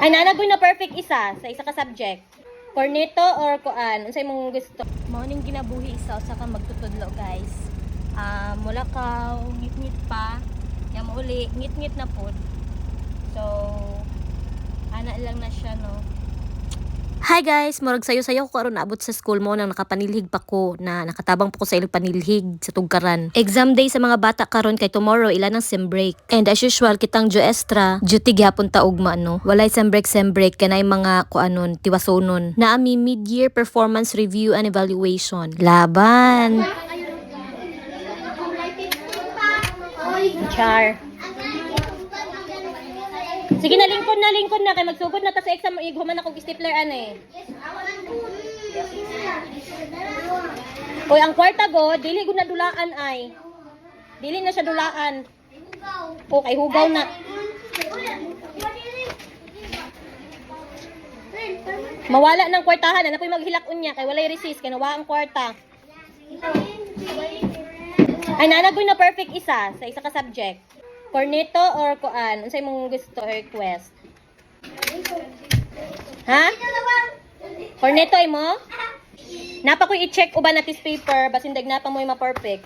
Ay, nanagoy na perfect isa sa isa ka subject. Corneto or kuan? Unsay mong gusto? Morning ginabuhi isa sa ka magtutudlo, guys. Ah, mula ka ngit-ngit pa. Ya mo uli, ngit-ngit na pod. So, ana lang na siya, no. Hi guys, murag sayo sayo ko karon naabot sa school mo nang nakapanilhig pa ko na nakatabang pa ko sa ilang panilhig sa tugkaran. Exam day sa mga bata karon kay tomorrow ila ng sem break. And as usual kitang jo extra duty gyapon ta ugma no. Walay sem break sem break kanay mga kuanon tiwasonon. Naami mid-year performance review and evaluation. Laban. Char. Sige na lingkod na lingkod na kay magsugod na ta sa exam ighuman na kog stapler ani. Hoy ang kwarta go, dili gud na dulaan ay. Dili na siya dulaan. O kay hugaw na. Mawala ng kwartahan, ano po'y maghilak unya kay walay resist kay nawa ang kwarta. Ay nanagoy na perfect isa sa isa ka subject. Corneto or kuan? Unsay mong gusto or request? Ha? Corneto ay mo? Napa ko i-check uban na tis paper basin dag napa mo ma perfect.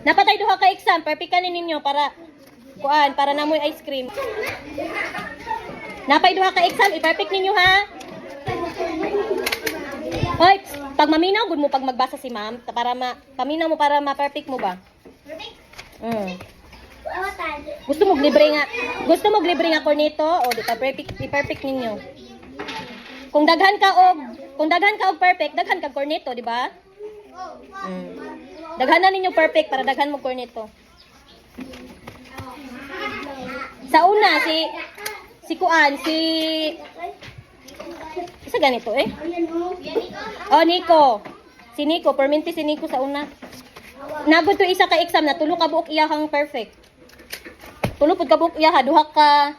Napatay duha ka exam, perfect kanin ninyo para kuan para namoy ice cream. Napay duha ka exam, i-perfect ninyo ha. Hoy, pag maminaw gud mo pag magbasa si ma'am para ma paminaw mo para ma-perfect mo ba? Mm. Gusto mo libre nga. Gusto mo libre nga corneto o di pa perfect i-perfect ninyo. Kung daghan ka og kung daghan ka og perfect, daghan ka corneto, di ba? Mm. Daghan na ninyo perfect para daghan mo corneto. Sa una si si Kuan, si Isa ganito eh. Oh, Nico. Si Nico, perminti si Nico sa una. Nagod to isa ka exam na tulo ka buok iyahang perfect. Tulo pud ka buok iyaha duha ka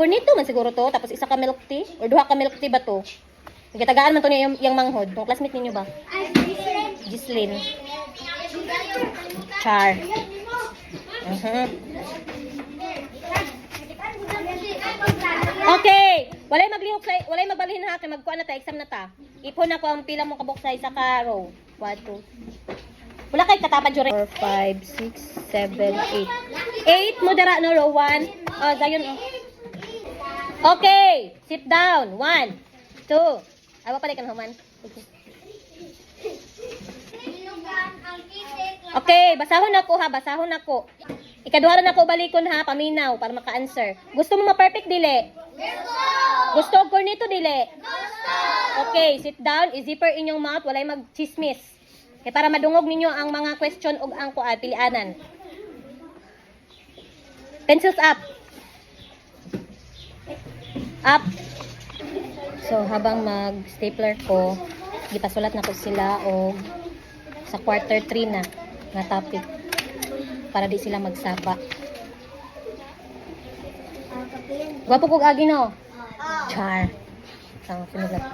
Cornito man siguro to tapos isa ka milk tea or duha ka milk tea ba to? Nagatagaan man to niya yung, yung manghod. Tong classmate ninyo ba? Gislin. Char. Mhm. Okay. Maglihok sa walay magbalhin ha kay magkuan na ta exam na ta. Ipon na ko ang pila mo kabuk sa isa ka row. 1 2. Wala kay katapad jure. 4 5 6 7 8. 8 mo dara no row 1. Oh, dayon oh. Okay, sit down. 1 2. Awa pa ka human. Okay, basahon ako ha, basahon ako. Ikaduha na ako balikon ha, paminaw para maka-answer. Gusto mo ma-perfect dili? Gusto og cornito dili? Okay, sit down, i-zipper inyong mouth, walay mag-chismis. Kaya para madungog ninyo ang mga question ug ang kuan pilianan. Pencils up. Up. So, habang mag-stapler ko, gipasulat na ko sila og sa quarter 3 na nga topic para di sila magsapa. Gwapo kog agi no. Char. Sang sinulat.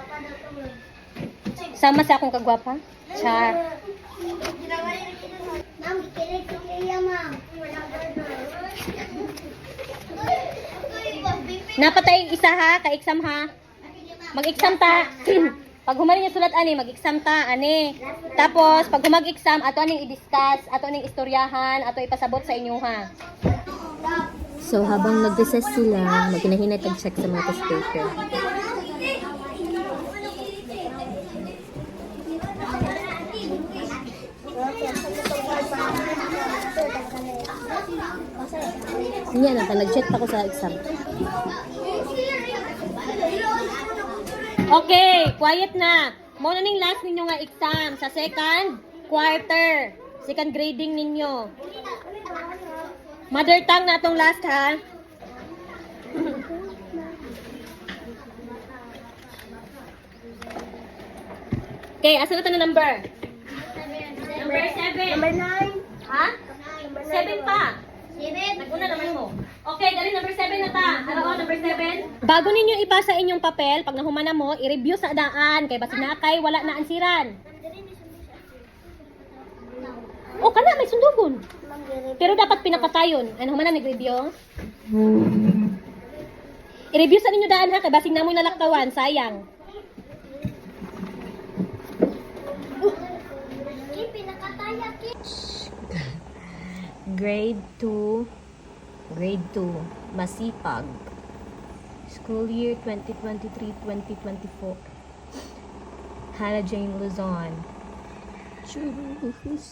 Sama sa akong kagwapa? Char. Ma'am. Napatay isa ha, ka-exam ha. Mag-exam ta. pag humali niya sulat ani, mag-exam ta ani. Tapos pag humag-exam, ato aning i-discuss, ato aning istoryahan, ato ipasabot sa inyo ha. So habang nag-recess sila, magkinahinay tag-check sa mga test paper. Hindi na pa, nag-check pa ko sa exam. Okay, quiet na. Na ning last ninyo nga exam sa second quarter. Second grading ninyo. Mother tongue na tong last ha. Okay, asa na to na number? Number 7. Number nine. Ha? 7 pa. Seven. Nag-una naman mo. Okay, dali number 7 na ta. Oh, number 7? Bago ninyo ipasa inyong papel, pag nahumana mo, i-review sa daan. Kay basi na kay wala na ansiran. Sundugon. Pero dapat pinakatayon. Ano man na nag-review? I-review sa ninyo daan ha, kay basing namoy nalaktawan, sayang. Grade 2, grade 2, masipag. School year 2023-2024. Hannah Jane Luzon. Choose.